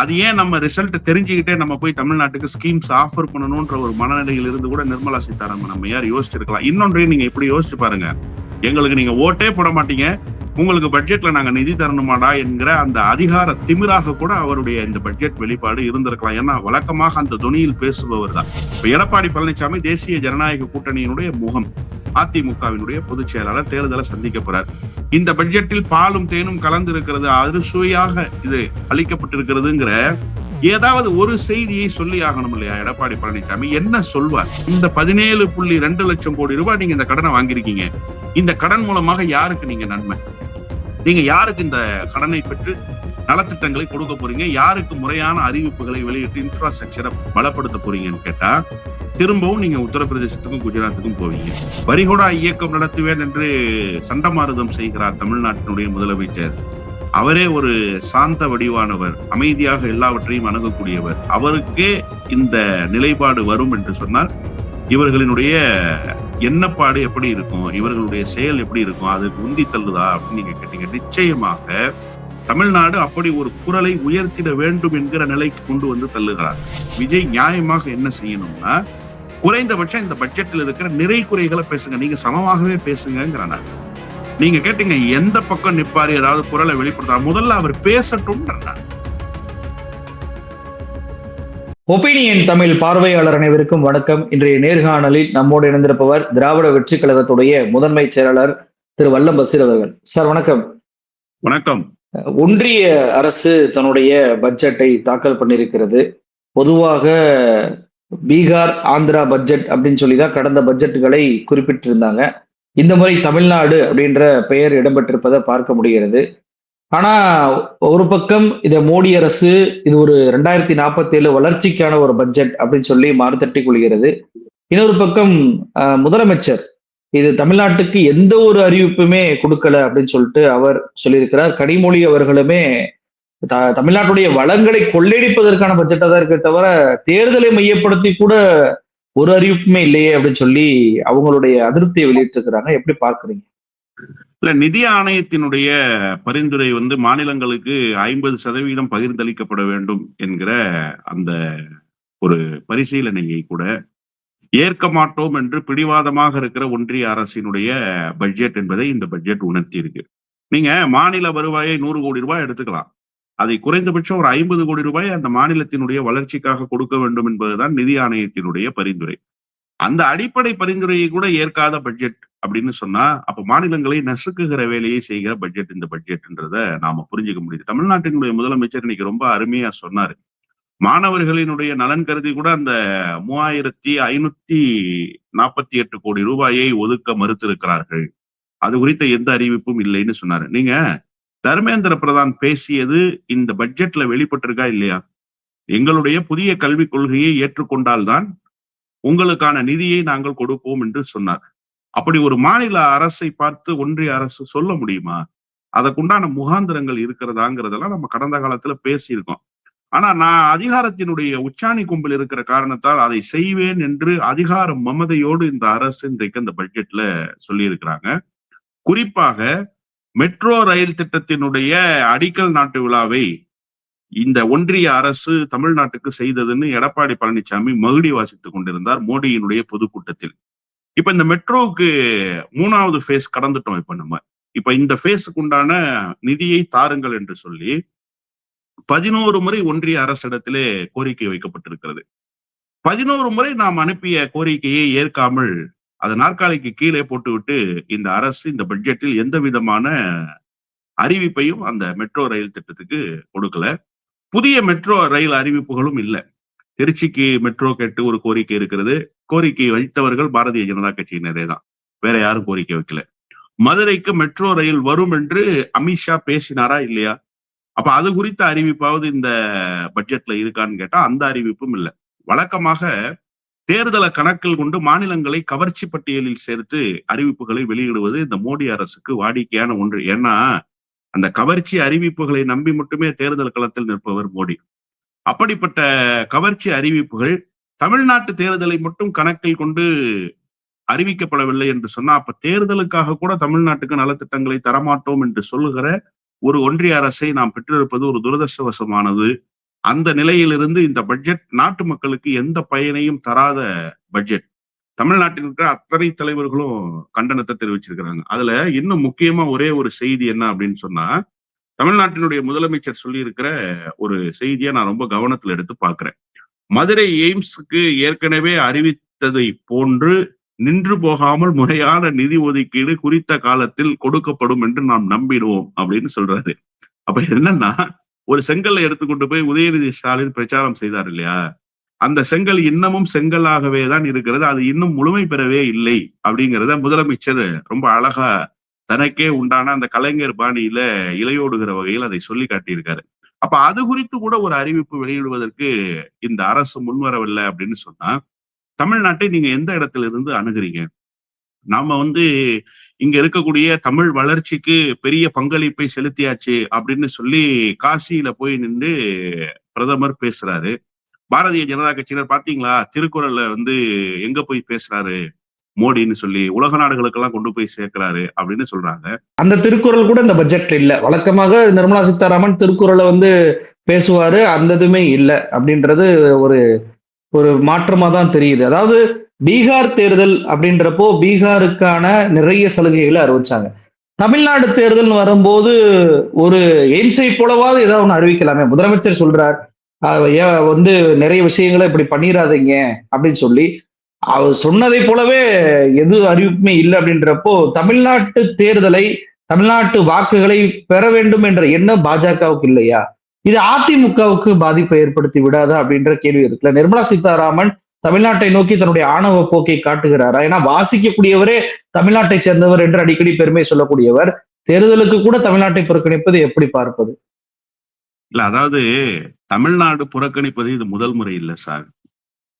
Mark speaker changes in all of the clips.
Speaker 1: அது ஏன் நம்ம ரிசல்ட் தெரிஞ்சுக்கிட்டே நம்ம போய் தமிழ்நாட்டுக்கு ஸ்கீம்ஸ் ஆஃபர் பண்ணணும்ன்ற ஒரு மனநிலையில் இருந்து கூட நிர்மலா சீதாராமன் நம்ம யார் யோசிச்சிருக்கலாம். இன்னொன்றையும் நீங்க இப்படி யோசிச்சு பாருங்க. எங்களுக்கு நீங்க ஓட்டே போட மாட்டீங்க. உங்களுக்கு பட்ஜெட்ல நாங்க நிதி தரணுமாடா என்கிற அந்த அதிகார திமிராக கூட அவருடைய இந்த பட்ஜெட் வெளிப்பாடு இருந்திருக்கலாம். ஏன்னா வழக்கமாக அந்த துணியில் பேசுபவர் தான். இப்ப எடப்பாடி பழனிசாமி தேசிய ஜனநாயக கூட்டணியினுடைய முகம். அதிமுகவினுடைய பொதுச் செயலாளர் தேர்தலை சந்திக்க போறார். இந்த பட்ஜெட்டில் பாலும் தேனும் கலந்து இருக்கிறது அறுசுவையாக இது அளிக்கப்பட்டிருக்கிறதுங்கிற ஏதாவது ஒரு செய்தியை சொல்லி ஆகணும் இல்லையா எடப்பாடி பழனிசாமி என்ன சொல்வார்? இந்த பதினேழு புள்ளி ரெண்டு லட்சம் கோடி ரூபாய் நீங்க இந்த கடனை வாங்கியிருக்கீங்க. இந்த கடன் மூலமாக யாருக்கு நீங்க நன்மை? நீங்க யாருக்கு இந்த கடனை பெற்று நலத்திட்டங்களை கொடுக்க போறீங்க. யாருக்கு முறையான அறிவிப்புகளை வெளியிட்டு இன்ஃப்ராஸ்ட்ரக்சரை பலப்படுத்த போறீங்கன்னு கேட்டா திரும்பவும் நீங்க உத்தரப்பிரதேசத்துக்கும் குஜராத்துக்கும் போவீங்க. வரிகொடா இயக்கம் நடத்துவேன் என்று சண்டமாருதம் செய்கிறார் தமிழ்நாட்டினுடைய முதலமைச்சர். அவரே ஒரு சாந்த வடிவானவர் அமைதியாக எல்லாவற்றையும் அணுகக்கூடியவர். அவருக்கே இந்த நிலைப்பாடு வரும் என்று சொன்னால் இவர்களினுடைய எண்ணப்பாடு எப்படி இருக்கும்? இவர்களுடைய செயல் எப்படி இருக்கும்? அதுக்கு உந்தி தள்ளுதா அப்படின்னு நீங்க கேட்டீங்க. நிச்சயமாக தமிழ்நாடு அப்படி ஒரு குரலை உயர்த்திட வேண்டும் என்கிற நிலைக்கு கொண்டு வந்து தள்ளுகிறார். விஜய் நியாயமாக என்ன செய்யணும்னா குறைந்தபட்சம் இந்த பட்ஜெட்டில் இருக்கிற நிறை குறைகளை பேசுங்க. நீங்க சமமாகவே பேசுங்கிறாங்க நீங்க கேட்டீங்க எந்த பக்கம் நிப்பாரு ஏதாவது குரலை வெளிப்படுத்தா முதல்ல அவர் பேசட்டும்
Speaker 2: ஒப்பீனியன் தமிழ் பார்வையாளர் அனைவருக்கும் வணக்கம். இன்றைய நேர்காணலில் நம்மோடு இணைந்திருப்பவர் திராவிட வெற்றி கழகத்துடைய முதன்மை செயலாளர் திரு வல்லம் பசீர் அவர்கள் சார் வணக்கம்.
Speaker 1: வணக்கம்.
Speaker 2: ஒன்றிய அரசு தன்னுடைய பட்ஜெட்டை தாக்கல் பண்ணியிருக்கிறது. பொதுவாக பீகார் ஆந்திரா பட்ஜெட் அப்படின்னு சொல்லி தான் கடந்த பட்ஜெட்டுகளை குறிப்பிட்டிருந்தாங்க. இந்த முறை தமிழ்நாடு அப்படின்ற பெயர் இடம்பெற்றிருப்பதை பார்க்க முடிகிறது. ஆனா ஒரு பக்கம் இதை மோடி அரசு இது ஒரு ரெண்டாயிரத்தி நாற்பத்தி ஏழு வளர்ச்சிக்கான ஒரு பட்ஜெட் அப்படின்னு சொல்லி மாறுதட்டி கொள்கிறது. இன்னொரு பக்கம் முதலமைச்சர் இது தமிழ்நாட்டுக்கு எந்த ஒரு அறிவிப்புமே கொடுக்கல அப்படின்னு சொல்லிட்டு அவர் சொல்லியிருக்கிறார். கனிமொழி அவர்களுமே த தமிழ்நாட்டுடைய வளங்களை கொள்ளையடிப்பதற்கான பட்ஜெட்டா தான் இருக்க தவிர தேர்தலை மையப்படுத்தி கூட ஒரு அறிவிப்புமே இல்லையே அப்படின்னு சொல்லி அவங்களுடைய அதிருப்தியை வெளியிட்டிருக்கிறாங்க. எப்படி பார்க்குறீங்க?
Speaker 1: இல்ல நிதி ஆணையத்தினுடைய பரிந்துரை வந்து மாநிலங்களுக்கு ஐம்பது சதவீதம் பகிர்ந்தளிக்கப்பட வேண்டும் என்கிற அந்த ஒரு பரிசீலனையை கூட ஏற்க மாட்டோம் என்று பிடிவாதமாக இருக்கிற ஒன்றிய அரசினுடைய பட்ஜெட் என்பதை இந்த பட்ஜெட் உணர்த்தி இருக்கு நீங்க மாநில வருவாயை நூறு கோடி ரூபாய் எடுத்துக்கலாம். அதை குறைந்தபட்சம் ஒரு ஐம்பது கோடி ரூபாய் அந்த மாநிலத்தினுடைய வளர்ச்சிக்காக கொடுக்க வேண்டும் என்பதுதான் நிதி ஆணையத்தினுடைய பரிந்துரை. அந்த அடிப்படை பரிந்துரையை கூட ஏற்காத பட்ஜெட் அப்படின்னு சொன்னா அப்ப மாநிலங்களை நசுக்குகிற வேலையை செய்கிற பட்ஜெட் இந்த பட்ஜெட்ன்றத நாம புரிஞ்சுக்க முடியுது. தமிழ்நாட்டினுடைய முதலமைச்சர் இன்னைக்கு ரொம்ப அருமையா சொன்னாரு. மாணவர்களினுடைய நலன் கருதி கூட அந்த மூவாயிரத்தி ஐநூத்தி நாற்பத்தி எட்டு கோடி ரூபாயை ஒதுக்க மறுத்திருக்கிறார்கள். அது குறித்த எந்த அறிவிப்பும் இல்லைன்னு சொன்னாரு. நீங்க தர்மேந்திர பிரதான் பேசியது இந்த பட்ஜெட்ல வெளிப்பட்டிருக்கா இல்லையா? எங்களுடைய புதிய கல்விக் கொள்கையை ஏற்றுக்கொண்டால்தான் உங்களுக்கான நிதியை நாங்கள் கொடுப்போம் என்று சொன்னார். அப்படி ஒரு மாநில அரசை பார்த்து ஒன்றிய அரசு சொல்ல முடியுமா? அதற்குண்டான முகாந்திரங்கள் இருக்கிறதாங்கிறதெல்லாம் நம்ம கடந்த காலத்துல பேசியிருக்கோம். ஆனா நான் அதிகாரத்தினுடைய உச்சாணி கும்பில் இருக்கிற காரணத்தால் அதை செய்வேன் என்று அதிகார மமதையோடு இந்த அரசு இன்றைக்கு அந்த பட்ஜெட்ல சொல்லியிருக்கிறாங்க. குறிப்பாக மெட்ரோ ரயில் திட்டத்தினுடைய அடிக்கல் நாட்டு விழாவை இந்த ஒன்றிய அரசு தமிழ்நாட்டுக்கு செய்ததுன்னு எடப்பாடி பழனிசாமி மகுடி வாசித்துக் கொண்டிருந்தார் மோடியினுடைய பொதுக்கூட்டத்தில். இப்ப இந்த மெட்ரோவுக்கு மூணாவது ஃபேஸ் கடந்துட்டோம் இப்ப நம்ம. இப்ப இந்த ஃபேஸுக்கு உண்டான நிதியை தாருங்கள் என்று சொல்லி பதினோரு முறை ஒன்றிய அரசிடத்திலே கோரிக்கை வைக்கப்பட்டிருக்கிறது. பதினோரு முறை நாம் அனுப்பிய கோரிக்கையை ஏற்காமல் அது நாற்காலிக்கு கீழே போட்டுவிட்டு இந்த அரசு இந்த பட்ஜெட்டில் எந்த விதமான அறிவிப்பையும் அந்த மெட்ரோ ரயில் திட்டத்துக்கு கொடுக்கல. புதிய மெட்ரோ ரயில் அறிவிப்புகளும் இல்லை. திருச்சிக்கு மெட்ரோ கேட்டு ஒரு கோரிக்கை இருக்கிறது. கோரிக்கை வைத்தவர்கள் பாரதிய ஜனதா கட்சியினரே தான். வேற யாரும் கோரிக்கை வைக்கல. மதுரைக்கு மெட்ரோ ரயில் வரும் என்று அமித்ஷா பேசினாரா இல்லையா? அப்ப அது குறித்த அறிவிப்பாவது இந்த பட்ஜெட்ல இருக்கான்னு கேட்டா அந்த அறிவிப்பும் இல்லை. வழக்கமாக தேர்தலை கணக்கில் கொண்டு மாநிலங்களை கவர்ச்சி பட்டியலில் சேர்த்து அறிவிப்புகளை வெளியிடுவது இந்த மோடி அரசுக்கு வாடிக்கையான ஒன்று. ஏன்னா அந்த கவர்ச்சி அறிவிப்புகளை நம்பி மட்டுமே தேர்தல் களத்தில் நிற்பவர் மோடி. அப்படிப்பட்ட கவர்ச்சி அறிவிப்புகள் தமிழ்நாட்டு தேர்தலை மட்டும் கணக்கில் கொண்டு அறிவிக்கப்படவில்லை என்று சொன்னா அப்ப தேர்தலுக்காக கூட தமிழ்நாட்டுக்கு நலத்திட்டங்களை தரமாட்டோம் என்று சொல்லுகிற ஒரு ஒன்றிய அரசை நாம் பெற்றிருப்பது ஒரு துரதிருஷ்டவசமானது. அந்த நிலையிலிருந்து இந்த பட்ஜெட் நாட்டு மக்களுக்கு எந்த பயனையும் தராத பட்ஜெட். தமிழ்நாட்டில் இருக்கிற அத்தனை தலைவர்களும் கண்டனத்தை தெரிவிச்சிருக்கிறாங்க. அதுல இன்னும் முக்கியமா ஒரே ஒரு செய்தி என்ன அப்படின்னு சொன்னா தமிழ்நாட்டினுடைய முதலமைச்சர் சொல்லியிருக்கிற ஒரு செய்தியை நான் ரொம்ப கவனத்தில் எடுத்து பார்க்கிறேன். மதுரை எய்ம்ஸுக்கு ஏற்கனவே அறிவித்ததை போன்று நின்று போகாமல் முறையான நிதி ஒதுக்கீடு குறித்த காலத்தில் கொடுக்கப்படும் என்று நாம் நம்பிடுவோம் அப்படின்னு சொல்றாரு. அப்ப என்னன்னா ஒரு செங்கல்லை எடுத்துக்கொண்டு போய் உதயநிதி ஸ்டாலின் பிரச்சாரம் செய்தார் இல்லையா? அந்த செங்கல் இன்னமும் செங்கலாகவே தான் இருக்கிறது அது இன்னும் முழுமை பெறவே இல்லை அப்படிங்கிறத முதலமைச்சர் ரொம்ப அழகா தனக்கே உண்டான அந்த கலைஞர் பாணியில இலையோடுகிற வகையில் அதை சொல்லி காட்டியிருக்காரு. அப்ப அது குறித்து கூட ஒரு அறிவிப்பு வெளியிடுவதற்கு இந்த அரசு முன்வரவில்லை அப்படின்னு சொன்னா தமிழ்நாட்டை நீங்க எந்த இடத்துல இருந்து அணுகுறீங்க? நாம வந்து இங்க இருக்கக்கூடிய தமிழ் வளர்ச்சிக்கு பெரிய பங்களிப்பை செலுத்தியாச்சு அப்படின்னு சொல்லி காசியில போய் நின்று பிரதமர் பேசுறாரு. பாரதிய ஜனதா கட்சியினர் பாத்தீங்களா? திருக்குறள்ல வந்து எங்க போய் பேசுறாரு? மோடின்னு சொல்லி உலக நாடுகளுக்கெல்லாம் கொண்டு போய் சேர்க்கிறாரு அப்படின்னு சொல்றாங்க.
Speaker 2: அந்த திருக்குறள் கூட இந்த பட்ஜெட்ல இல்ல. வழக்கமாக நிர்மலா சீதாராமன் திருக்குறளை வந்து பேசுவாரு அந்த இதுமே இல்லை அப்படின்றது ஒரு ஒரு மாற்றமா தான் தெரியுது. அதாவது பீகார் தேர்தல் அப்படின்றப்போ பீகாருக்கான நிறைய சலுகைகளை அறிவிச்சாங்க. தமிழ்நாடு தேர்தல் வரும்போது ஒரு எய்ம்ஸை போலவாவது ஏதாவது ஒன்று அறிவிக்கலாமே. முதலமைச்சர் சொல்றார் வந்து நிறைய விஷயங்களை இப்படி பண்ணிடாதீங்க அப்படின்னு சொல்லி. அவர் சொன்னதை போலவே எது அறிவிப்புமே இல்லை அப்படின்றப்போ தமிழ்நாட்டு தேர்தலை தமிழ்நாட்டு வாக்குகளை பெற வேண்டும் என்ற எண்ணம் பாஜகவுக்கு இல்லையா? இது அதிமுகவுக்கு பாதிப்பை ஏற்படுத்தி விடாதா அப்படின்ற கேள்வி இருக்குல்ல நிர்மலா சீதாராமன் தமிழ்நாட்டை நோக்கி தன்னுடைய ஆணவ போக்கை காட்டுகிறாரா? ஏன்னா வாசிக்கக்கூடியவரே தமிழ்நாட்டை சேர்ந்தவர் என்று அடிக்கடி பெருமை சொல்லக்கூடியவர். தேர்தலுக்கு கூட தமிழ்நாட்டை புறக்கணிப்பது எப்படி பார்ப்பது?
Speaker 1: இல்ல அதாவது தமிழ்நாடு புறக்கணிப்பது இது முதல் முறை இல்லை சார்.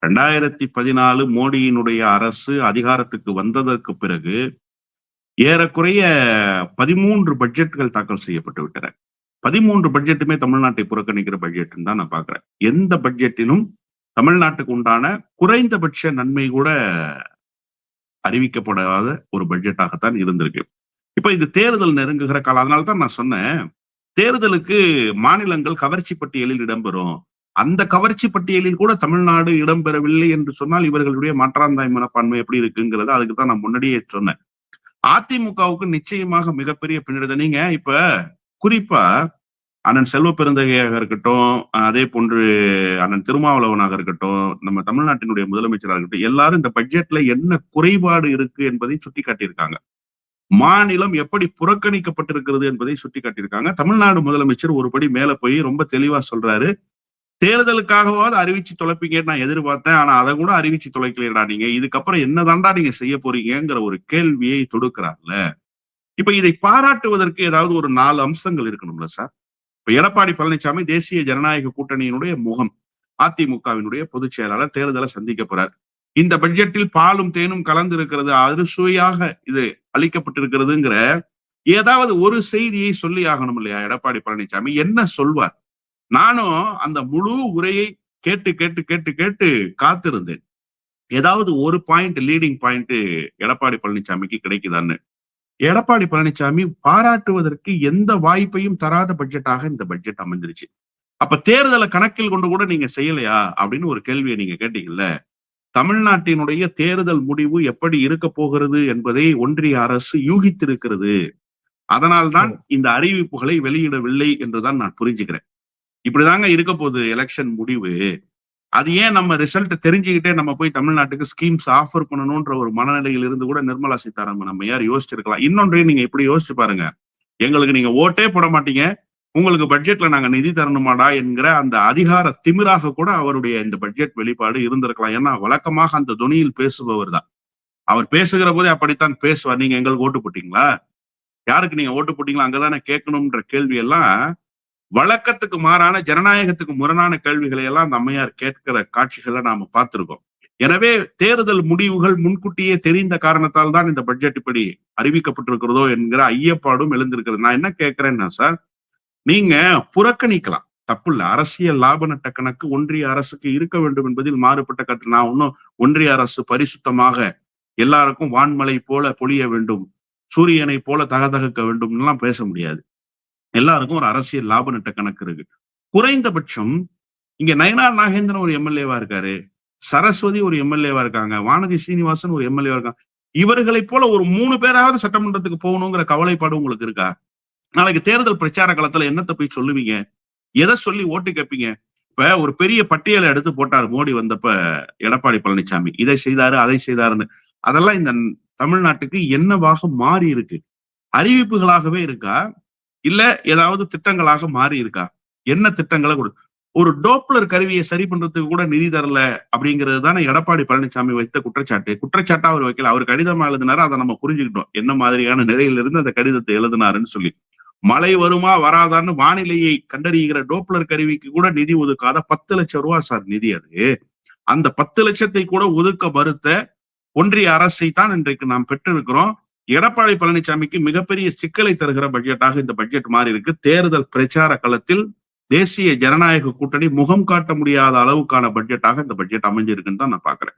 Speaker 1: ரெண்டாயிரத்தி பதினாலு மோடியினுடைய அரசு அதிகாரத்துக்கு வந்ததற்கு பிறகு ஏறக்குறைய பதிமூன்று பட்ஜெட்கள் தாக்கல் செய்யப்பட்டு விட்டன. பதிமூன்று பட்ஜெட்டுமே தமிழ்நாட்டை புறக்கணிக்கிற பட்ஜெட்னு தான் நான் பாக்குறேன் எந்த பட்ஜெட்டிலும் தமிழ்நாட்டுக்கு உண்டான குறைந்தபட்ச நன்மை கூட அறிவிக்கப்படாத ஒரு பட்ஜெட்டாகத்தான் இருந்திருக்கு. இப்ப இது தேர்தல் நெருங்குகிற காலம். அதனால தான் நான் சொன்னேன். தேர்தலுக்கு மாநிலங்கள் கவர்ச்சி பட்டியலில் இடம்பெறும். அந்த கவர்ச்சி பட்டியலில் கூட தமிழ்நாடு இடம்பெறவில்லை என்று சொன்னால் இவர்களுடைய மாற்றாந்தாய் மனப்பான்மை எப்படி இருக்குங்கிறத அதுக்கு தான் நான் முன்னாடியே சொன்னேன். அதிமுகவுக்கு நிச்சயமாக மிகப்பெரிய பின்னடைவு. நீங்க இப்ப குறிப்பா அண்ணன் செல்வ பெருந்தகையாக இருக்கட்டும் அதே போன்று அண்ணன் திருமாவளவனாக இருக்கட்டும் நம்ம தமிழ்நாட்டினுடைய முதலமைச்சராக இருக்கட்டும் எல்லாரும் இந்த பட்ஜெட்ல என்ன குறைபாடு இருக்கு என்பதை சுட்டி காட்டியிருக்காங்க மாநிலம் எப்படி புறக்கணிக்கப்பட்டிருக்கிறது என்பதை சுட்டி காட்டியிருக்காங்க தமிழ்நாடு முதலமைச்சர் ஒருபடி மேல போய் ரொம்ப தெளிவா சொல்றாரு. தேர்தலுக்காகவாவது அறிவிச்சு தொலைப்பீங்கன்னு நான் எதிர்பார்த்தேன். ஆனா அதை கூட அறிவிச்சு தொலைக்கலடா நீங்க. இதுக்கப்புறம் என்னதான்டா நீங்க செய்ய போறீங்கிற ஒரு கேள்வியை தொடுக்கிறார்ல. இப்ப இதை பாராட்டுவதற்கு ஏதாவது ஒரு நாலு அம்சங்கள் இருக்கணும்ல சார்? இப்ப எடப்பாடி பழனிசாமி தேசிய ஜனநாயக கூட்டணியினுடைய முகம் அதிமுகவினுடைய பொதுச் செயலாளர் தேர்தலை சந்திக்க போறார். இந்த பட்ஜெட்டில் பாலும் தேனும் கலந்து இருக்கிறது அறுசுவையாக இது அளிக்கப்பட்டிருக்கிறதுங்கிற ஏதாவது ஒரு செய்தியை சொல்லி ஆகணும் இல்லையா எடப்பாடி பழனிசாமி என்ன சொல்வார்? நானும் அந்த முழு உரையை கேட்டு கேட்டு கேட்டு கேட்டு காத்திருந்தேன் ஏதாவது ஒரு பாயிண்ட் லீடிங் பாயிண்ட் எடப்பாடி பழனிசாமிக்கு கிடைக்குதான்னு எடப்பாடி பழனிசாமி பாராட்டுவதற்கு எந்த வாய்ப்பையும் தராத பட்ஜெட்டாக இந்த பட்ஜெட் அமைஞ்சிருச்சு. அப்ப தேர்தலை கணக்கில் கொண்டு கூட நீங்க செய்யலையா? அப்படின்னு ஒரு கேள்வியை நீங்க கேட்டீங்கல்ல. தமிழ்நாட்டினுடைய தேர்தல் முடிவு எப்படி இருக்க போகிறது என்பதை ஒன்றிய அரசு யூகித்திருக்கிறது. அதனால்தான் இந்த அறிவிப்புகளை வெளியிடவில்லை என்றுதான் நான் புரிஞ்சுக்கிறேன். இப்படிதாங்க இருக்க போகுது எலெக்ஷன் முடிவு. அது ஏன் நம்ம ரிசல்ட் தெரிஞ்சுக்கிட்டே நம்ம போய் தமிழ்நாட்டுக்கு ஸ்கீம்ஸ் ஆஃபர் பண்ணணும்ன்ற ஒரு மனநிலையில் இருந்து கூட நிர்மலா சீதாராமன் நம்ம யார் யோசிச்சிருக்கலாம். இன்னொன்றையும் நீங்க இப்படி யோசிச்சு பாருங்க. எங்களுக்கு நீங்க ஓட்டே போட மாட்டீங்க. உங்களுக்கு பட்ஜெட்ல நாங்க நிதி தரணுமாடா என்கிற அந்த அதிகார திமிராக கூட அவருடைய இந்த பட்ஜெட் வெளிப்பாடு இருந்திருக்கலாம். ஏன்னா வழக்கமாக அந்த துணியில் பேசுபவர் தான். அவர் பேசுகிற போதே அப்படித்தான் பேசுவார். நீங்க எங்களுக்கு ஓட்டு போட்டீங்களா? யாருக்கு நீங்க ஓட்டு போட்டீங்களா அங்கதானே கேட்கணும்ன்ற கேள்வி எல்லாம் வழக்கத்துக்கு மாறான ஜனநாயகத்துக்கு முரணான கேள்விகளை எல்லாம் அந்த அம்மையார் கேட்கிற காட்சிகளை நாம பார்த்திருக்கோம். எனவே தேர்தல் முடிவுகள் முன்கூட்டியே தெரிந்த காரணத்தால் தான் இந்த பட்ஜெட் இப்படி அறிவிக்கப்பட்டிருக்கிறதோ என்கிற ஐயப்பாடும் எழுந்திருக்கிறது. நான் என்ன கேட்கிறேன்னா சார் நீங்க புறக்கணிக்கலாம். தப்பு இல்ல அரசியல் லாப நட்ட கணக்கு ஒன்றிய அரசுக்கு இருக்க வேண்டும் என்பதில் மாறுபட்ட கருத்து. நான் ஒன்னும் ஒன்றிய அரசு பரிசுத்தமாக எல்லாருக்கும் வான்மலை போல பொழிய வேண்டும். சூரியனை போல தகதகக்க வேண்டும். எல்லாம் பேச முடியாது. எல்லாருக்கும் ஒரு அரசியல் லாப நட்ட கணக்கு இருக்கு. குறைந்தபட்சம் இங்க நயனார் நாகேந்திரன் ஒரு எம்எல்ஏவா இருக்காரு. சரஸ்வதி ஒரு எம்எல்ஏவா இருக்காங்க. வானதி சீனிவாசன் ஒரு எம்எல்ஏவா இருக்காங்க. இவர்களை போல ஒரு மூணு பேராவது சட்டமன்றத்துக்கு போகணுங்கிற கவலைப்பாடு உங்களுக்கு இருக்கா? நாளைக்கு தேர்தல் பிரச்சார காலத்துல என்னத்தை போய் சொல்லுவீங்க? எதை சொல்லி ஓட்டு கேட்பீங்க இப்ப ஒரு பெரிய பட்டியலை எடுத்து போட்டார் மோடி வந்தப்ப எடப்பாடி பழனிசாமி இதை செய்தாரு அதை செய்தாருன்னு. அதெல்லாம் இந்த தமிழ்நாட்டுக்கு என்னவாக மாறி இருக்கு? அறிவிப்புகளாகவே இருக்கா? இல்ல ஏதாவது திட்டங்களாக மாறி இருக்கா? என்ன திட்டங்களை கொடு ஒரு டோப்ளர் கருவியை சரி பண்றதுக்கு கூட நிதி தரல அப்படிங்கிறது தானே எடப்பாடி பழனிசாமி வைத்த குற்றச்சாட்டு. குற்றச்சாட்டா அவர் வைக்கல. அவர் கடிதமா எழுதினாரு. அதை நம்ம புரிஞ்சுக்கிட்டோம். என்ன மாதிரியான நிலையிலிருந்து அந்த கடிதத்தை எழுதினாருன்னு சொல்லி. மழை வருமா வராதான்னு வானிலையை கண்டறிகிற டோப்ளர் கருவிக்கு கூட நிதி ஒதுக்காத பத்து லட்சம் ரூபா சார் நிதி அது. அந்த பத்து லட்சத்தை கூட ஒதுக்க மறுத்த ஒன்றிய அரசை தான் இன்றைக்கு நாம் பெற்றிருக்கிறோம். எடப்பாடி பழனிசாமிக்கு மிகப்பெரிய சிக்கலை தருகிற பட்ஜெட்டாக இந்த பட்ஜெட் மாறி இருக்கு. தேர்தல் பிரச்சார களத்தில் தேசிய ஜனநாயக கூட்டணி முகம் காட்ட முடியாத அளவுக்கான பட்ஜெட்டாக இந்த பட்ஜெட் அமைஞ்சிருக்குன்னு தான் நான் பாக்குறேன்.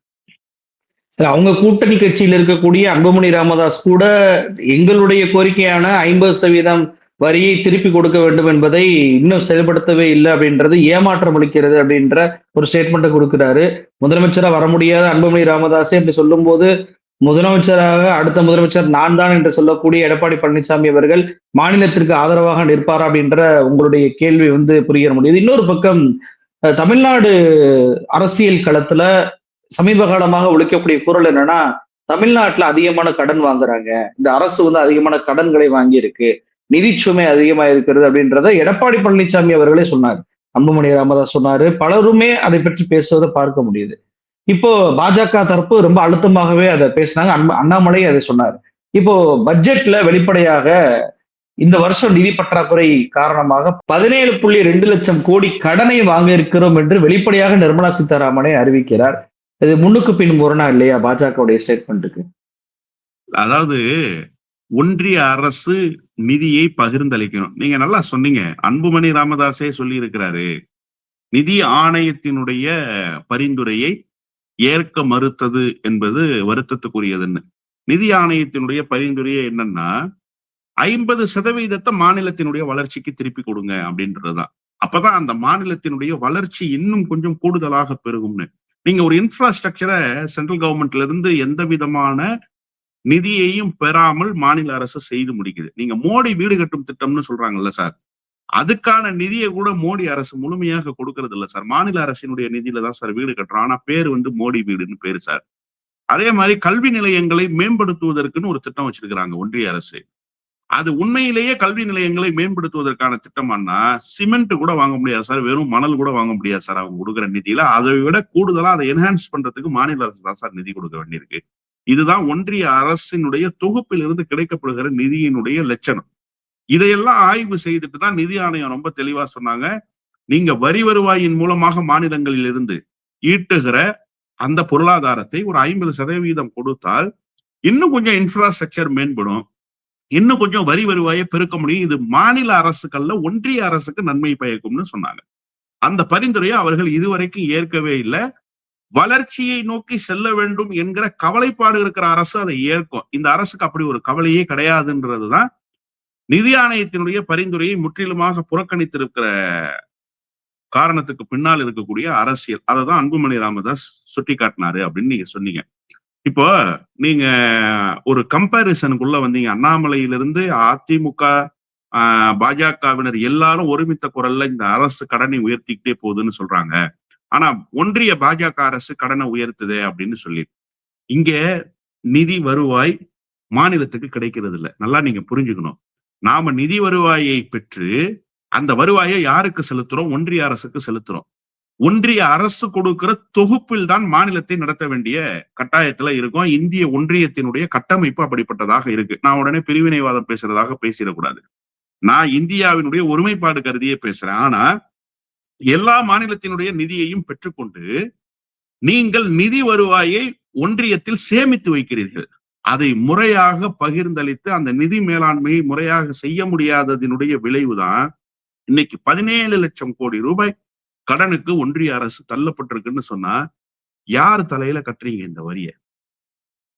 Speaker 2: அவங்க கூட்டணி கட்சியில் இருக்கக்கூடிய அன்புமணி ராமதாஸ் கூட எங்களுடைய கோரிக்கையான ஐம்பது சதவீதம் வரியை திருப்பி கொடுக்க வேண்டும் என்பதை இன்னும் செயல்படுத்தவே இல்லை அப்படின்றது ஏமாற்றம் அளிக்கிறது அப்படின்ற ஒரு ஸ்டேட்மெண்ட்டை கொடுக்கிறாரு. முதலமைச்சரா வர முடியாத அன்புமணி ராமதாஸே அப்படி சொல்லும்போது முதலமைச்சராக அடுத்த முதலமைச்சர் நான் தான் என்று சொல்லக்கூடிய எடப்பாடி பழனிசாமி அவர்கள் மாநிலத்திற்கு ஆதரவாக நிற்பாரா அப்படின்ற உங்களுடைய கேள்வி வந்து புரிய முடியுது. இன்னொரு பக்கம் தமிழ்நாடு அரசியல் களத்துல சமீப காலமாக ஒழிக்கக்கூடிய குரல் என்னன்னா தமிழ்நாட்டுல அதிகமான கடன் வாங்குறாங்க. இந்த அரசு வந்து அதிகமான கடன்களை வாங்கி இருக்கு நிதிச்சுமை அதிகமா இருக்கிறது அப்படின்றத எடப்பாடி பழனிசாமி அவர்களே சொன்னார். அன்புமணி ராமதாஸ் சொன்னாரு. பலருமே அதை பற்றி பேசுவதை பார்க்க முடியுது. இப்போ பாஜக தரப்பு ரொம்ப அழுத்தமாகவே அதை பேசினாங்க. அன்பு- அண்ணாமலை அதை சொன்னார். இப்போ பட்ஜெட்ல வெளிப்படையாக இந்த வருஷம் நிதி பற்றாக்குறை காரணமாக பதினேழு புள்ளி ரெண்டு லட்சம் கோடி கடனை வாங்க இருக்கிறோம் என்று வெளிப்படையாக நிர்மலா சீதாராமனே அறிவிக்கிறார். இது முன்னுக்கு பின் முரணா இல்லையா பாஜகவுடைய ஸ்டேட்மெண்ட்டுக்கு?
Speaker 1: அதாவது ஒன்றிய அரசு நிதியை பகிர்ந்தளிக்கணும். நீங்க நல்லா சொன்னீங்க. அன்புமணி ராமதாஸே சொல்லி இருக்கிறாரு நிதி ஆணையத்தினுடைய பரிந்துரையை ஏற்க மறுத்தது என்பது வருத்தத்துக்குரியதுன்னு. நிதி ஆணையத்தினுடைய பரிந்துரையே என்னன்னா ஐம்பது சதவீதத்தை மாநிலத்தினுடைய வளர்ச்சிக்கு திருப்பி கொடுங்க அப்படின்றதுதான் அப்பதான் அந்த மாநிலத்தினுடைய வளர்ச்சி இன்னும் கொஞ்சம் கூடுதலாக பெருகும்னு. நீங்க ஒரு இன்ஃப்ராஸ்ட்ரக்சரை சென்ட்ரல் கவர்மெண்ட்ல இருந்து எந்த விதமான நிதியையும் பெறாமல் மாநில அரசு செய்து முடிக்குது. நீங்க மோடி வீடு கட்டும் திட்டம்னு சொல்றாங்கல்ல சார். அதுக்கான நிதியை கூட மோடி அரசு முழுமையாக கொடுக்கறது இல்ல சார் மாநில அரசினுடைய நிதியில தான் சார் வீடு கட்டுறோம். ஆனா பேர் வந்து மோடி வீடுன்னு பேரு சார். அதே மாதிரி கல்வி நிலையங்களை மேம்படுத்துவதற்குன்னு ஒரு திட்டம் வச்சிருக்கிறாங்க ஒன்றிய அரசு. அது உண்மையிலேயே கல்வி நிலையங்களை மேம்படுத்துவதற்கான திட்டமானா சிமெண்ட் கூட வாங்க முடியாது சார். வெறும் மணல் கூட வாங்க முடியாது சார் அவங்க கொடுக்குற நிதியில. அதை விட கூடுதலா அதை என்ஹான்ஸ் பண்றதுக்கு மாநில அரசு தான் சார் நிதி கொடுக்க வேண்டியிருக்கு. இதுதான் ஒன்றிய அரசினுடைய தொகுப்பிலிருந்து கிடைக்கப்படுகிற நிதியினுடைய லட்சணம். இதையெல்லாம் ஆய்வு செய்துட்டு தான் நிதி ஆணையம் ரொம்ப தெளிவா சொன்னாங்க. நீங்க வரி வருவாயின் மூலமாக மாநிலங்களில் இருந்து ஈட்டுகிற அந்த பொருளாதாரத்தை ஒரு ஐம்பது சதவீதம் கொடுத்தால் இன்னும் கொஞ்சம் இன்ஃப்ராஸ்ட்ரக்சர் மேம்படும். இன்னும் கொஞ்சம் வரி வருவாயை பெருக்க முடியும். இது மாநில அரசுகள்ல ஒன்றிய அரசுக்கு நன்மை பயக்கும்னு சொன்னாங்க. அந்த பரிந்துரையை அவர்கள் இதுவரைக்கும் ஏற்கவே இல்லை. வளர்ச்சியை நோக்கி செல்ல வேண்டும் என்கிற கவலைப்பாடு இருக்கிற அரசு அதை ஏற்கும். இந்த அரசுக்கு அப்படி ஒரு கவலையே கிடையாதுன்றதுதான் நிதி ஆணையத்தினுடைய பரிந்துரையை முற்றிலுமாக புறக்கணித்திருக்கிற காரணத்துக்கு பின்னால் இருக்கக்கூடிய அரசியல். அதை தான் அன்புமணி ராமதாஸ் சுட்டி காட்டினாரு அப்படின்னு நீங்க சொன்னீங்க. இப்போ நீங்க ஒரு கம்பாரிசனுக்குள்ள வந்தீங்க. அண்ணாமலையிலிருந்து அதிமுக ஆஹ், பாஜகவினர் எல்லாரும் ஒருமித்த குரல்ல இந்த அரசு கடனை உயர்த்திக்கிட்டே போகுதுன்னு சொல்றாங்க. ஆனா ஒன்றிய பாஜக அரசு கடனை உயர்த்துதே அப்படின்னு சொல்லி. இங்க நிதி வருவாய் மாநிலத்துக்கு கிடைக்கிறது இல்ல நல்லா நீங்க புரிஞ்சுக்கணும். நாம நிதி வருவாயை பெற்று அந்த வருவாயை யாருக்கு செலுத்துறோம்? ஒன்றிய அரசுக்கு செலுத்துறோம். ஒன்றிய அரசு கொடுக்கிற தொகுப்பில் தான் மாநிலத்தை நடத்த வேண்டிய கட்டாயத்துல இருக்கும். இந்திய ஒன்றியத்தினுடைய கட்டமைப்பு அப்படிப்பட்டதாக இருக்கு. நான் உடனே பிரிவினைவாதம் பேசுறதாக பேசிடக்கூடாது. நான் இந்தியாவினுடைய ஒருமைப்பாடு கருதியே பேசுறேன். ஆனா எல்லா மாநிலத்தினுடைய நிதியையும் பெற்றுக்கொண்டு நீங்கள் நிதி வருவாயை ஒன்றியத்தில் சேமித்து வைக்கிறீர்கள். அதை முறையாக பகிர்ந்தளித்து அந்த நிதி மேலாண்மையை முறையாக செய்ய முடியாததினுடைய விளைவுதான் இன்னைக்கு பதினேழு லட்சம் கோடி ரூபாய் கடனுக்கு ஒன்றிய அரசு தள்ளப்பட்டிருக்குன்னு சொன்னா யார் தலையில கட்டுறீங்க இந்த வரியை?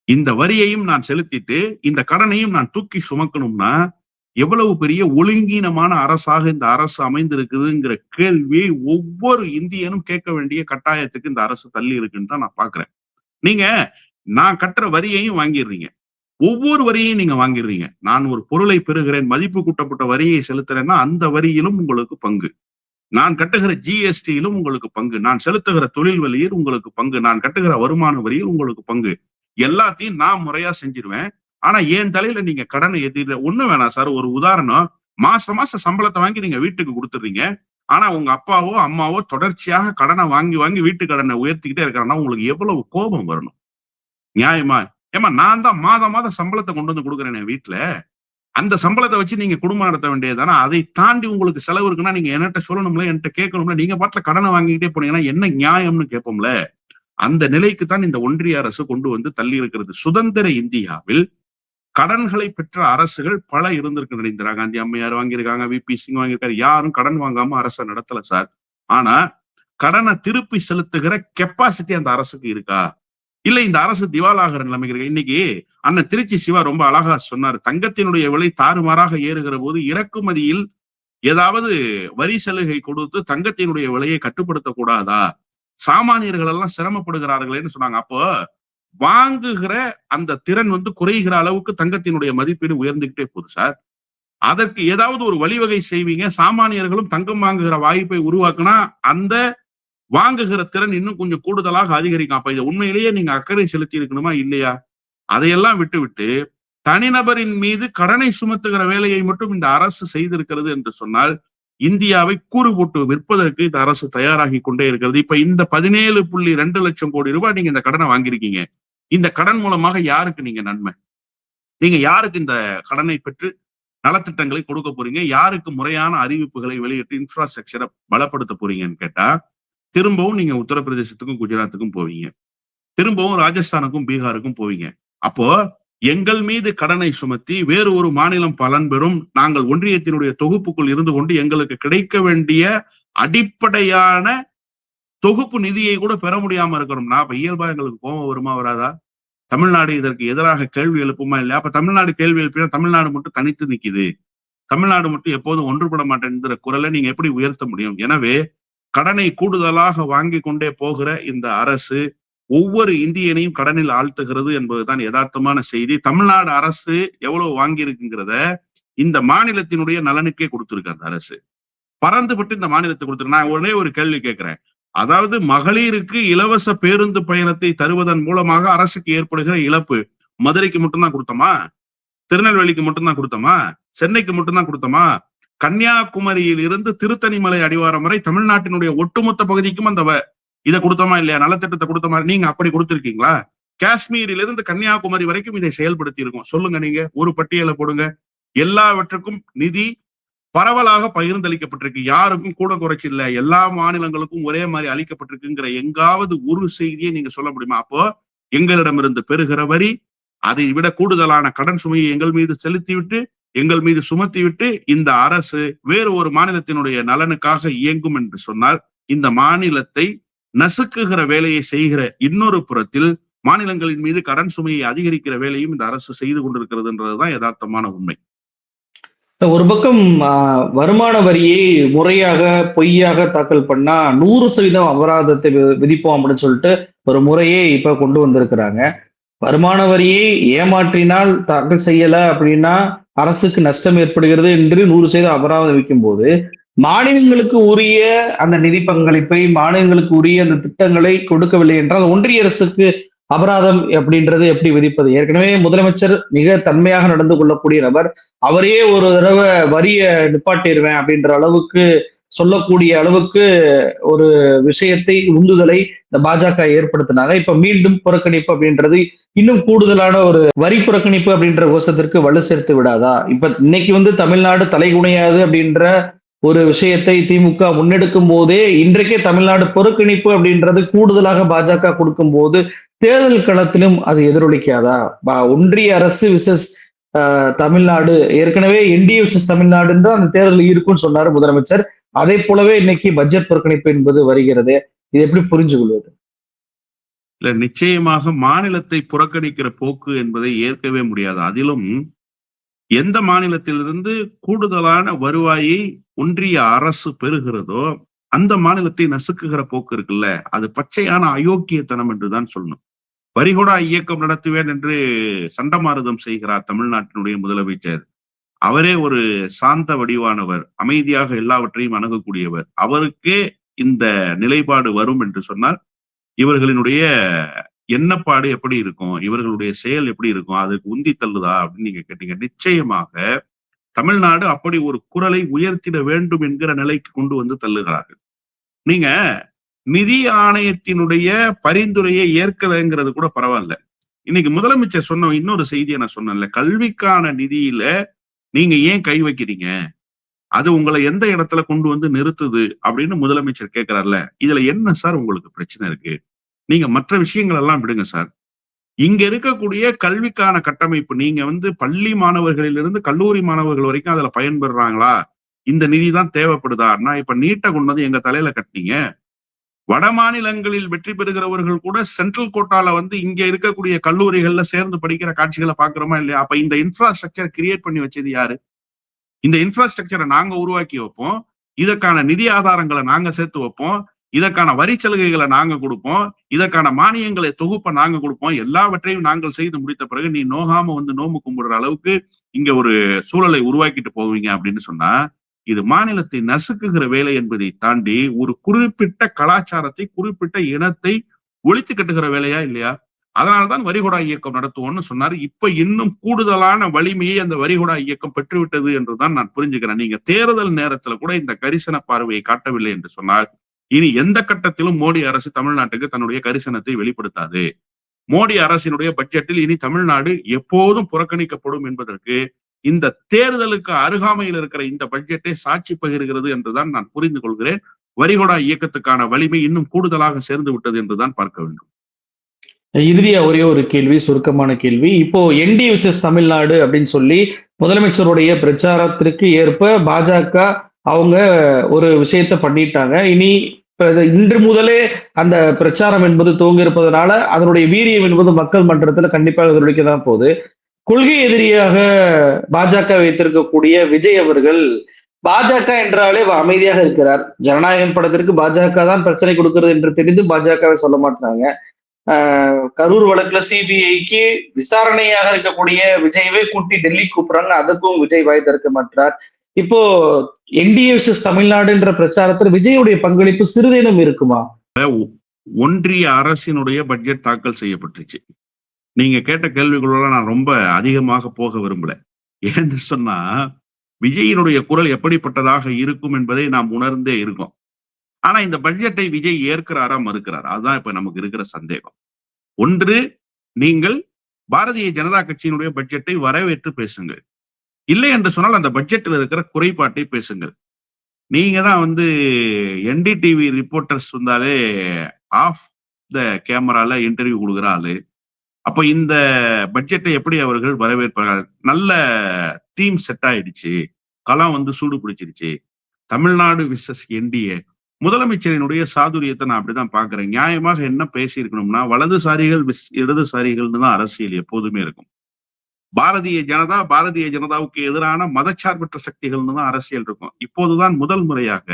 Speaker 1: இந்த வரியையும் நான் செலுத்திட்டு இந்த கடனையும் நான் தூக்கி சுமக்கணும்னா எவ்வளவு பெரிய ஒழுங்கீனமான அரசாக இந்த அரசு அமைந்திருக்குதுங்கிற கேள்வியை ஒவ்வொரு இந்தியனும் கேட்க வேண்டிய கட்டாயத்துக்கு இந்த அரசு தள்ளி இருக்குன்னு தான் நான் பாக்குறேன். நீங்க நான் கட்டுற வரியையும் வாங்கிடுறீங்க. ஒவ்வொரு வரியையும் நீங்க வாங்கிடுறீங்க. நான் ஒரு பொருளை பெறுகிறேன் மதிப்பு கூட்டப்பட்ட வரியை செலுத்துறேன்னா அந்த வரியிலும் உங்களுக்கு பங்கு. நான் கட்டுகிற ஜிஎஸ்டியிலும் உங்களுக்கு பங்கு. நான் செலுத்துகிற தொழில் வழியில் உங்களுக்கு பங்கு. நான் கட்டுகிற வருமான வரியில் உங்களுக்கு பங்கு. எல்லாத்தையும் நான் முறையா செஞ்சிருவேன். ஆனா என் தலையில நீங்க கடனை எதிர ஒண்ணு வேணாம் சார். ஒரு உதாரணம். மாசம் மாசம் சம்பளத்தை வாங்கி நீங்க வீட்டுக்கு கொடுத்துறீங்க ஆனா உங்க அப்பாவோ அம்மாவோ தொடர்ச்சியாக கடனை வாங்கி வாங்கி வீட்டு கடனை உயர்த்திக்கிட்டே இருக்காங்கன்னா உங்களுக்கு எவ்வளவு கோபம் வரணும்? நியாயமா? ஏமா நான் தான் மாதம் மாதம் சம்பளத்தை கொண்டு வந்து கொடுக்குறேன் என் வீட்டுல அந்த சம்பளத்தை வச்சு நீங்க குடும்பம் நடத்த வேண்டியதுதானே? அதை தாண்டி உங்களுக்கு செலவு இருக்குன்னா நீங்க என்கிட்ட சொல்லணும்ல என்கிட்ட கேட்கணும்ல நீங்க பாட்டுல கடனை வாங்கிக்கிட்டே போனீங்கன்னா என்ன நியாயம்னு கேட்போம்ல? அந்த நிலைக்கு தான் இந்த ஒன்றிய அரசு கொண்டு வந்து தள்ளி இருக்கிறது. சுதந்திர இந்தியாவில் கடன்களை பெற்ற அரசுகள் பல இருந்திருக்கு. இந்திரா காந்தி அம்மையார் வாங்கியிருக்காங்க வி. பி. சிங் வாங்கியிருக்காரு. யாரும் கடன் வாங்காம அரசை நடத்தல சார். ஆனா கடனை திருப்பி செலுத்துகிற கெப்பாசிட்டி அந்த அரசுக்கு இருக்கா? இல்ல இந்த அரசு திவாலாகிற நிலைமைக்கு இன்னைக்கு அண்ணன் திருச்சி சிவா ரொம்ப அழகா சொன்னார். தங்கத்தினுடைய விலை தாறுமாறாக ஏறுகிற போது இறக்குமதியில் ஏதாவது வரி சலுகை கொடுத்து தங்கத்தினுடைய விலையை கட்டுப்படுத்த கூடாதா சாமானியர்கள் எல்லாம் சிரமப்படுகிறார்களேன்னு சொன்னாங்க. அப்போ வாங்குகிற அந்த திறன் வந்து குறைகிற அளவுக்கு தங்கத்தினுடைய மதிப்பீடு உயர்ந்துகிட்டே போகுது சார். அதற்கு ஏதாவது ஒரு வழிவகை செய்வீங்க. சாமானியர்களும் தங்கம் வாங்குகிற வாய்ப்பை உருவாக்குனா அந்த வாங்குகிற திறன் இன்னும் கொஞ்சம் கூடுதலாக அதிகரிக்கும். அப்ப இதை உண்மையிலேயே நீங்க அக்கறை செலுத்தி இருக்கணுமா இல்லையா? அதையெல்லாம் விட்டுவிட்டு தனிநபரின் மீது கடனை சுமத்துகிற வேலையை மட்டும் இந்த அரசு செய்திருக்கிறது என்று சொன்னால் இந்தியாவை கூறு போட்டு விற்பதற்கு இந்த அரசு தயாராகி கொண்டே இருக்கிறது. இப்ப இந்த பதினேழு புள்ளி ரெண்டு லட்சம் கோடி ரூபாய் நீங்க இந்த கடனை வாங்கியிருக்கீங்க. இந்த கடன் மூலமாக யாருக்கு நீங்க நன்மை? நீங்க யாருக்கு இந்த கடனை பெற்று நலத்திட்டங்களை கொடுக்க போறீங்க? யாருக்கு முறையான அறிவிப்புகளை வெளியிட்டு இன்ஃப்ராஸ்ட்ரக்சரை பலப்படுத்த போறீங்கன்னு கேட்டா திரும்பவும் நீங்க உத்தரப்பிரதேசத்துக்கும் குஜராத்துக்கும் போவீங்க. திரும்பவும் ராஜஸ்தானுக்கும் பீகாருக்கும் போவீங்க. அப்போ எங்கள் மீது கடனை சுமத்தி வேறு ஒரு மாநிலம் பலன் பெறும் நாங்கள் ஒன்றியத்தினுடைய தொகுப்புக்குள் இருந்து கொண்டு எங்களுக்கு கிடைக்க வேண்டிய அடிப்படையான தொகுப்பு நிதியை கூட பெற முடியாம இருக்கிறோம்னா அப்ப இயல்பா எங்களுக்கு கோபம் வருமா வராதா? தமிழ்நாடு இதற்கு எதிராக கேள்வி எழுப்புமா இல்லையா? அப்ப தமிழ்நாடு கேள்வி எழுப்பினா தமிழ்நாடு மட்டும் தனித்து நிக்குது. தமிழ்நாடு மட்டும் எப்போதும் ஒன்றுபட மாட்டேங்கிற குரலை நீங்க எப்படி உயர்த்த முடியும்? எனவே கடனை கூடுதலாக வாங்கி கொண்டே போகிற இந்த அரசு ஒவ்வொரு இந்தியனையும் கடனில் ஆழ்த்துகிறது என்பதுதான் யதார்த்தமான செய்தி. தமிழ்நாடு அரசு எவ்வளவு வாங்கியிருக்குங்கிறத இந்த மாநிலத்தினுடைய நலனுக்கே கொடுத்திருக்கு அந்த அரசு. பறந்துபட்டு இந்த மாநிலத்தை கொடுத்துருக்கு. நான் உடனே ஒரு கேள்வி கேட்கிறேன். அதாவது மகளிருக்கு இலவச பேருந்து பயணத்தை தருவதன் மூலமாக அரசுக்கு ஏற்படுகிற இழப்பு மதுரைக்கு மட்டும்தான் கொடுத்தோமா? திருநெல்வேலிக்கு மட்டும்தான் கொடுத்தோமா? சென்னைக்கு மட்டும்தான் கொடுத்தோமா? கன்னியாகுமரியில் இருந்து திருத்தணிமலை அடிவாரம் வரை தமிழ்நாட்டினுடைய ஒட்டுமொத்த பகுதிக்கும் அந்த இதை கொடுத்தோமா இல்லையா? நலத்திட்டத்தை கொடுத்தோமா? நீங்க அப்படி கொடுத்திருக்கீங்களா? காஷ்மீரில் இருந்து கன்னியாகுமரி வரைக்கும் இதை செயல்படுத்தி இருக்கோம் சொல்லுங்க நீங்க. ஒரு பட்டியலை போடுங்க. எல்லாவற்றுக்கும் நிதி பரவலாக பகிர்ந்தளிக்கப்பட்டிருக்கு. யாருக்கும் கூட குறைச்சி இல்லை. எல்லா மாநிலங்களுக்கும் ஒரே மாதிரி அளிக்கப்பட்டிருக்குங்கிற எங்காவது ஒரு செய்தியை நீங்க சொல்ல முடியுமா? அப்போ எங்களிடமிருந்து பெறுகிற வரி அதை விட கூடுதலான கடன் சுமையை எங்கள் மீது செலுத்திவிட்டு எங்கள் மீது சுமத்திவிட்டு இந்த அரசு வேறு ஒரு மாநிலத்தினுடைய நலனுக்காக இயங்கும் என்று சொன்னால் இந்த மாநிலத்தை நசுக்குகிற வேலையை செய்கிற இன்னொரு புறத்தில் மாநிலங்களின் மீது கடன் சுமையை அதிகரிக்கிற வேலையும் இந்த அரசு செய்து கொண்டிருக்கிறதுன்றதுதான் யதார்த்தமான உண்மை.
Speaker 2: ஒரு பக்கம் வருமான வரியை முறையாக பொய்யாக தாக்கல் பண்ணா நூறு சதவீதம் அபராதத்தை விதிப்போம் அப்படின்னு சொல்லிட்டு ஒரு முறையே இப்ப கொண்டு வந்திருக்கிறாங்க. வருமான வரியை ஏமாற்றினால் தாக்கல் செய்யல அப்படின்னா அரசுக்கு நஷ்டம் ஏற்படுகிறது என்று நூறு சதவீதம் அபராதம் வைக்கும் போது மாநிலங்களுக்கு உரிய அந்த நிதி பங்களிப்பை மாநிலங்களுக்கு உரிய அந்த திட்டங்களை கொடுக்கவில்லை என்றால் ஒன்றிய அரசுக்கு அபராதம் அப்படின்றது எப்படி விதிப்பது? ஏற்கனவே முதலமைச்சர் மிக தன்மையாக நடந்து கொள்ளக்கூடிய நபர் அவரே ஒரு தடவை வரிய நிப்பாட்டிடுவேன் அப்படின்ற அளவுக்கு சொல்லக்கூடிய அளவுக்கு ஒரு விஷயத்தை உந்துதலை இந்த பாஜக ஏற்படுத்தினாங்க. இப்ப மீண்டும் புறக்கணிப்பு அப்படின்றது இன்னும் கூடுதலான ஒரு வரி புறக்கணிப்பு அப்படின்ற கோஷத்திற்கு வலு சேர்த்து விடாதா? இப்ப இன்னைக்கு வந்து தமிழ்நாடு தலைகுனையாது அப்படின்ற ஒரு விஷயத்தை திமுக முன்னெடுக்கும் போதே இன்றைக்கே தமிழ்நாடு புறக்கணிப்பு அப்படின்றது கூடுதலாக பாஜக கொடுக்கும் போது தேர்தல் களத்திலும் அது எதிரொலிக்காதா? ஒன்றிய அரசு விசஸ் தமிழ்நாடு. ஏற்கனவே என்டிஏ விசஸ் தமிழ்நாடுன்னு அந்த தேர்தல் இருக்கும்னு சொன்னாரு முதலமைச்சர். அதே போலவே இன்னைக்கு பட்ஜெட் புறக்கணிப்பு என்பது வருகிறது. இது எப்படி புரிஞ்சு கொள்வது
Speaker 1: இல்ல நிச்சயமாக மாநிலத்தை புறக்கணிக்கிற போக்கு என்பதை ஏற்கவே முடியாது. அதிலும் எந்த மாநிலத்திலிருந்து கூடுதலான வருவாயை ஒன்றிய அரசு பெறுகிறதோ அந்த மாநிலத்தை நசுக்குகிற போக்கு இருக்குல்ல அது பச்சையான அயோக்கியத்தனம் என்றுதான் சொல்லணும். வரிகொடா இயக்கம் நடத்துவேன் என்று சண்டமாரதம் செய்கிறார் தமிழ்நாட்டினுடைய முதலமைச்சர். அவரே ஒரு சாந்த வடிவானவர் அமைதியாக எல்லாவற்றையும் அணுகக்கூடியவர். அவருக்கே இந்த நிலைப்பாடு வரும் என்று சொன்னால் இவர்களினுடைய எண்ணப்பாடு எப்படி இருக்கும்? இவர்களுடைய செயல் எப்படி இருக்கும்? அதுக்கு உந்தி தள்ளுதா? அப்படின்னு நீங்க கேட்டீங்க. நிச்சயமாக தமிழ்நாடு அப்படி ஒரு குரலை உயர்த்திட வேண்டும் என்கிற நிலைக்கு கொண்டு வந்து தள்ளுகிறார்கள். நீங்க நிதி ஆணையத்தினுடைய பரிந்துரையை ஏற்கலைங்கிறது கூட பரவாயில்ல. இன்னைக்கு முதலமைச்சர் சொன்ன இன்னொரு செய்தியை நான் சொன்னேன்ல. கல்விக்கான நிதியில நீங்க ஏன் கை வைக்கிறீங்க? அது உங்களை எந்த இடத்துல கொண்டு வந்து நிறுத்துது அப்படின்னு முதலமைச்சர் கேட்கிறார்ல இதுல என்ன சார் உங்களுக்கு பிரச்சனை இருக்கு? நீங்க மற்ற விஷயங்கள் எல்லாம் விடுங்க சார். இங்க இருக்கக்கூடிய கல்விக்கான கட்டமைப்பு நீங்க வந்து பள்ளி மாணவர்களிலிருந்து கல்லூரி மாணவர்கள் வரைக்கும் அதுல பயன்பெறாங்களா? இந்த நிதி தான் தேவைப்படுதா? நான் இப்ப நீட்டை கொண்டு வந்து எங்க தலையில கட்டினீங்க. வட மாநிலங்களில் வெற்றி பெறுகிறவர்கள் கூட சென்ட்ரல் கோட்டால வந்து இங்க இருக்கக்கூடிய கல்லூரிகள்ல சேர்ந்து படிக்கிற காட்சிகளை பாக்குறோமா இல்லையா? அப்ப இந்த இன்ஃப்ராஸ்ட்ரக்சர் கிரியேட் பண்ணி வச்சது யாரு? இந்த இன்ஃப்ராஸ்ட்ரக்சரை நாங்க உருவாக்கி வைப்போம். இதற்கான நிதி ஆதாரங்களை நாங்க சேர்த்து வைப்போம். இதற்கான வரி சலுகைகளை நாங்க கொடுப்போம். இதற்கான மானியங்களை தொகுப்பை நாங்க கொடுப்போம். எல்லாவற்றையும் நாங்கள் செய்து முடித்த பிறகு நீ நோகாம வந்து நோம்பு கும்பிடுற அளவுக்கு இங்க ஒரு சூழலை உருவாக்கிட்டு போவீங்க அப்படின்னு சொன்னா இது மாநிலத்தை நசுக்குகிற வேலை என்பதை தாண்டி ஒரு குறிப்பிட்ட கலாச்சாரத்தை குறிப்பிட்ட இனத்தை ஒழித்து கட்டுகிற வேலையா இல்லையா? அதனால்தான் வரிகுடா இயக்கம் நடத்துவோம்னு சொன்னாரு. இப்ப இன்னும் கூடுதலான வலிமையை அந்த வரிகுடா இயக்கம் பெற்றுவிட்டது என்றுதான் நான் புரிஞ்சுக்கிறேன். நீங்க தேர்தல் நேரத்துல கூட இந்த கரிசன பார்வையை காட்டவில்லை என்று சொன்னால் இனி எந்த கட்டத்திலும் மோடி அரசு தமிழ்நாட்டுக்கு தன்னுடைய கரிசனத்தை வெளிப்படுத்தாது. மோடி அரசினுடைய பட்ஜெட்டில் இனி தமிழ்நாடு எப்போதும் புறக்கணிக்கப்படும் என்பதற்கு இந்த தேர்தலுக்கு அருகாமையில் இருக்கிற இந்த பட்ஜெட்டை சாட்சி பகிர்கிறது என்றுதான் நான் புரிந்து கொள்கிறேன். வரிகொடா இயக்கத்துக்கான வலிமை இன்னும் கூடுதலாக சேர்ந்து விட்டது என்றுதான் பார்க்க வேண்டும்.
Speaker 2: இறுதியா ஒரே ஒரு கேள்வி சுருக்கமான கேள்வி. இப்போ என்டி விசஸ் தமிழ்நாடு அப்படின்னு சொல்லி முதலமைச்சருடைய பிரச்சாரத்திற்கு ஏற்ப பாஜக அவங்க ஒரு விஷயத்த பண்ணிட்டாங்க. இனி இன்று முதலே அந்த பிரச்சாரம் என்பது துவங்கி இருப்பதனால அதனுடைய வீரியம் என்பது மக்கள் மன்றத்துல கண்டிப்பாக எதிரொலிக்க தான் போகுது. கொள்கை எதிரியாக பாஜக வைத்திருக்கக்கூடிய விஜய் அவர்கள் பாஜக என்றாலே அமைதியாக இருக்கிறார். ஜனநாயகம் படத்திற்கு பாஜக தான் பிரச்சனை கொடுக்கிறது என்று தெரிந்து பாஜகவை சொல்ல மாட்டாங்க. கரூர் வழக்குல சிபிஐக்கு விசாரணையாக இருக்கக்கூடிய விஜயவே கூட்டி டெல்லி கூப்பிடுறாங்க. அதுக்கும் விஜய் வாய் திறக்க மாட்டார். இப்போ என்டிஏ தமிழ்நாடுன்ற பிரச்சாரத்தில் விஜயுடைய பங்களிப்பு சிறிதேனும் இருக்குமா?
Speaker 1: ஒன்றிய அரசினுடைய பட்ஜெட் தாக்கல் செய்யப்பட்டுச்சு. நீங்க கேட்ட கேள்விகளோட நான் ரொம்ப அதிகமாக போக விரும்பல. ஏன்னு சொன்னா விஜயினுடைய குரல் எப்படிப்பட்டதாக இருக்கும் என்பதை நாம் உணர்ந்தே இருக்கோம். ஆனா இந்த பட்ஜெட்டை விஜய் ஏற்கிறாரா மறுக்கிறாரா? அதுதான் இப்ப நமக்கு இருக்கிற சந்தேகம். ஒன்று நீங்கள் பாரதிய ஜனதா கட்சியினுடைய பட்ஜெட்டை வரவேற்று பேசுங்கள். இல்லை என்று சொன்னால் அந்த பட்ஜெட்டில் இருக்கிற குறைபாட்டை பேசுங்கள். நீங்க தான் வந்து என்டிடிவி ரிப்போர்ட்டர்ஸ் வந்தாலே ஆஃப் த கேமரால இன்டர்வியூ கொடுக்குற ஆளு. அப்ப இந்த பட்ஜெட்டை எப்படி அவர்கள் வரவேற்பார்கள்? நல்ல தீம் செட் ஆயிடுச்சு. களம் வந்து சூடு பிடிச்சிருச்சு. தமிழ்நாடு விசஸ் என்டிஏ முதலமைச்சரினுடைய சாதுரியத்தை நான் அப்படிதான் பாக்குறேன் நியாயமாக என்ன பேசியிருக்கணும்னா வலதுசாரிகள் விஸ் இடதுசாரிகள்னு தான் அரசியல் எப்போதுமே இருக்கும். பாரதிய ஜனதா பாரதிய ஜனதாவுக்கு எதிரான மதச்சார்பற்ற சக்திகள்னு தான் அரசியல் இருக்கும். இப்போதுதான் முதல் முறையாக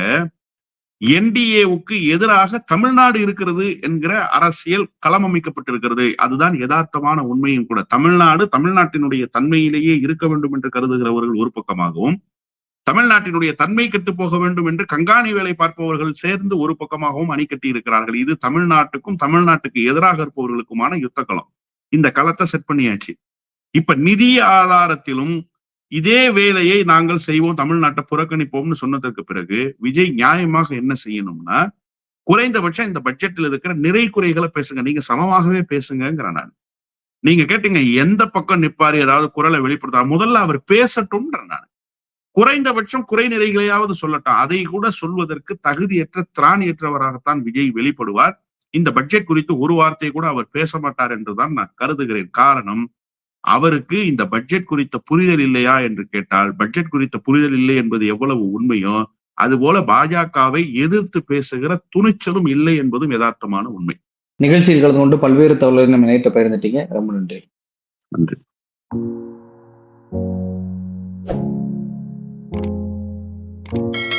Speaker 1: என்டிஏவுக்கு எதிராக தமிழ்நாடு இருக்கிறது என்கிற அரசியல் களம் அமைக்கப்பட்டிருக்கிறது அதுதான் யதார்த்தமான உண்மையும் கூட. தமிழ்நாடு தமிழ்நாட்டினுடைய தன்மையிலேயே இருக்க வேண்டும் என்று கருதுகிறவர்கள் ஒரு பக்கமாகவும் தமிழ்நாட்டினுடைய தன்மை கெட்டு போக வேண்டும் என்று கங்காணி வேலை பார்ப்பவர்கள் சேர்ந்து ஒரு பக்கமாகவும் அணி கட்டி இருக்கிறார்கள் இது தமிழ்நாட்டுக்கும் தமிழ்நாட்டுக்கு எதிராக இருப்பவர்களுக்குமான யுத்த களம். இந்த களத்தை செட் பண்ணியாச்சு. இப்ப நிதி ஆதாரத்திலும் இதே வேலையை நாங்கள் செய்வோம் தமிழ்நாட்டை புறக்கணிப்போம்னு சொன்னதற்கு பிறகு விஜய் நியாயமாக என்ன செய்யணும்னா குறைந்தபட்சம் இந்த பட்ஜெட்டில் இருக்கிற நிறை குறைகளை பேசுங்க. நீங்க சமமாகவே பேசுங்கிற நான். நீங்க கேட்டீங்க எந்த பக்கம் நிப்பாரு ஏதாவது குரலை வெளிப்படுத்தா? முதல்ல அவர் பேசட்டும்ன்ற நான். குறைந்தபட்சம் குறை நிறைகளையாவது சொல்லட்டும். அதை கூட சொல்வதற்கு தகுதியற்ற திராணியற்றவராகத்தான் விஜய் வெளிப்படுவார். இந்த பட்ஜெட் குறித்து ஒரு வார்த்தை கூட அவர் பேச மாட்டார் என்றுதான் நான் கருதுகிறேன். காரணம் அவருக்கு இந்த பட்ஜெட் குறித்த புரிதல் இல்லையா என்று கேட்டால் பட்ஜெட் குறித்த புரிதல் இல்லை என்பது எவ்வளவு உண்மையோ அதுபோல பாஜகவை எதிர்த்து பேசுகிற துணிச்சலும் இல்லை என்பதும் யதார்த்தமான உண்மை.
Speaker 2: நிகழ்ச்சியில் கலந்து கொண்டு பல்வேறு தகவல்களை நம்ம நேற்று பகிர்ந்துட்டீங்க. ரொம்ப நன்றி.
Speaker 1: நன்றி. thank you